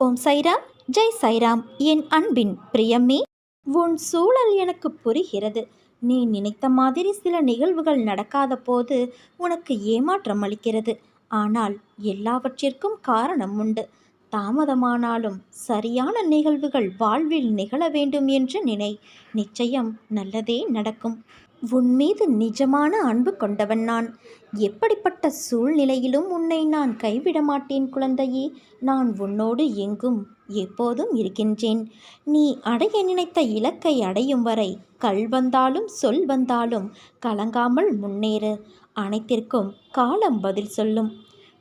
ஓம் சைராம் ஜெய் சைராம். என் அன்பின் பிரியமே உன் சூழல் எனக்கு புரிகிறது. நீ நினைத்த மாதிரி சில நிகழ்வுகள் நடக்காத போது உனக்கு ஏமாற்றம் அளிக்கிறது. ஆனால் எல்லாவற்றிற்கும் காரணம் உண்டு. தாமதமானாலும் சரியான நிகழ்வுகள் வாழ்வில் நிகழ வேண்டும் என்று நினை. நிச்சயம் நல்லதே நடக்கும். உன் மீது நிஜமான அன்பு கொண்டவன் நான். எப்படிப்பட்ட சூழ்நிலையிலும் உன்னை நான் கைவிட மாட்டேன் குழந்தையே. நான் உன்னோடு எங்கும் எப்போதும் இருக்கின்றேன். நீ அடைய நினைத்த இலக்கை அடையும் வரை கல் வந்தாலும் சொல் வந்தாலும் கலங்காமல் முன்னேறு. அனைத்திற்கும் காலம் பதில் சொல்லும்.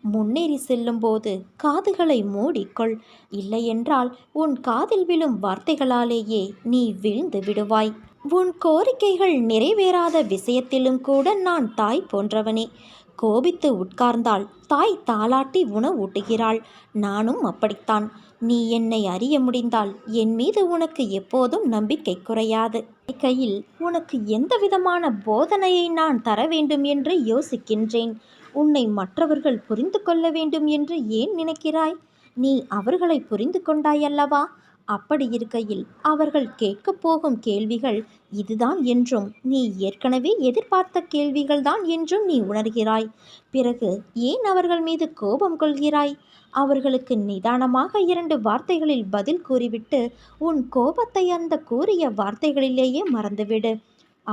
முன்னேறி செல்லும்போது காதுகளை மூடிக்கொள். இல்லையென்றால் உன் காதில் விழும் வார்த்தைகளாலேயே நீ வீழ்ந்து விடுவாய். உன் கோரிக்கைகள் நிறைவேறாத விஷயத்திலும் கூட நான் தாய் போன்றவனே. கோபித்து உட்கார்ந்தால் தாய் தாளாட்டி உணவூட்டுகிறாள். நானும் அப்படித்தான். நீ என்னை அறிய முடிந்தால் என் மீது உனக்கு எப்போதும் நம்பிக்கை குறையாது. கையில் உனக்கு எந்த விதமான போதனையை நான் தர வேண்டும் என்று யோசிக்கின்றேன். உன்னை மற்றவர்கள் புரிந்து கொள்ள வேண்டும் என்று ஏன் நினைக்கிறாய்? நீ அவர்களை புரிந்து கொண்டாயல்லவா அப்படி இருக்கையில் அவர்கள் கேட்கப் போகும் கேள்விகள் இதுதான் என்றும் நீ ஏற்கனவே எதிர்பார்த்த கேள்விகள்தான் என்றும் நீ உணர்கிறாய். பிறகு ஏன் அவர்கள் மீது கோபம் கொள்கிறாய்? அவர்களுக்கு நிதானமாக இரண்டு வார்த்தைகளில் பதில் கூறிவிட்டு உன் கோபத்தை அந்த கூறிய வார்த்தைகளிலேயே மறந்துவிடு.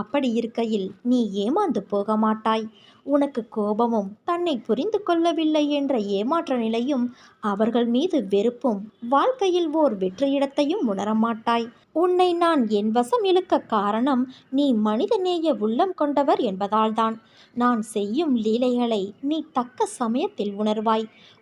அப்படி இருக்கையில் நீ ஏமாந்து போக மாட்டாய். உனக்கு கோபமும் தன்னை புரிந்து கொள்ளவில்லை என்ற ஏமாற்ற நிலையும் அவர்கள் மீது வெறுப்பும் வாழ்க்கையில் ஓர் வெற்றியிடத்தையும் உணரமாட்டாய் உன்னை நான் என் வசம் இழுக்க காரணம் நீ மனிதநேய உள்ளம் கொண்டவர் என்பதால்தான். நான் செய்யும் லீலைகளை நீ தக்க சமயத்தில் உணர்வாய்.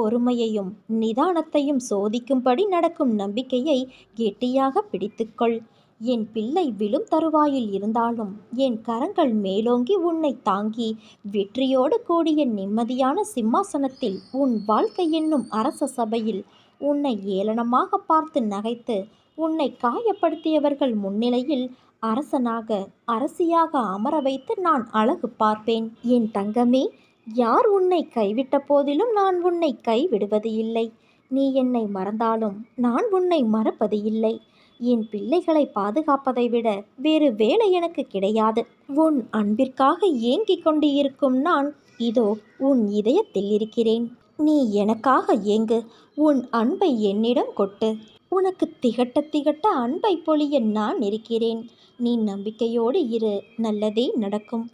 பொறுமையையும் நிதானத்தையும் சோதிக்கும்படி நடக்கும் நம்பிக்கையை கெட்டியாக பிடித்துக்கொள். என் பிள்ளை விழும் தருவாயில் இருந்தாலும் என் கரங்கள் மேலோங்கி உன்னை தாங்கி வெற்றியோடு கூடிய நிம்மதியான சிம்மாசனத்தில் உன் வாழ்க்கை என்னும் அரச சபையில் உன்னை ஏளனமாக பார்த்து நகைத்து உன்னை காயப்படுத்தியவர்கள் முன்னிலையில் அரசனாக அரசியாக அமர வைத்து நான் அழகு பார்ப்பேன். என் தங்கமே யார் உன்னை கைவிட்ட போதிலும் நான் உன்னை கைவிடுவது இல்லை. நீ என்னை மறந்தாலும் நான் உன்னை மறப்பது இல்லை. என் பிள்ளைகளை பாதுகாப்பதை விட வேறு வேலை எனக்கு கிடையாது. உன் அன்பிற்காக ஏங்கிக் கொண்டு இருக்கும் நான் இதோ உன் இதயத்தில் இருக்கிறேன். நீ எனக்காக ஏங்கு. உன் அன்பை என்னிடம் கொட்டு. உனக்கு திகட்ட திகட்ட அன்பை பொழிய நான் இருக்கிறேன். நீ நம்பிக்கையோடு இரு. நல்லதே நடக்கும்.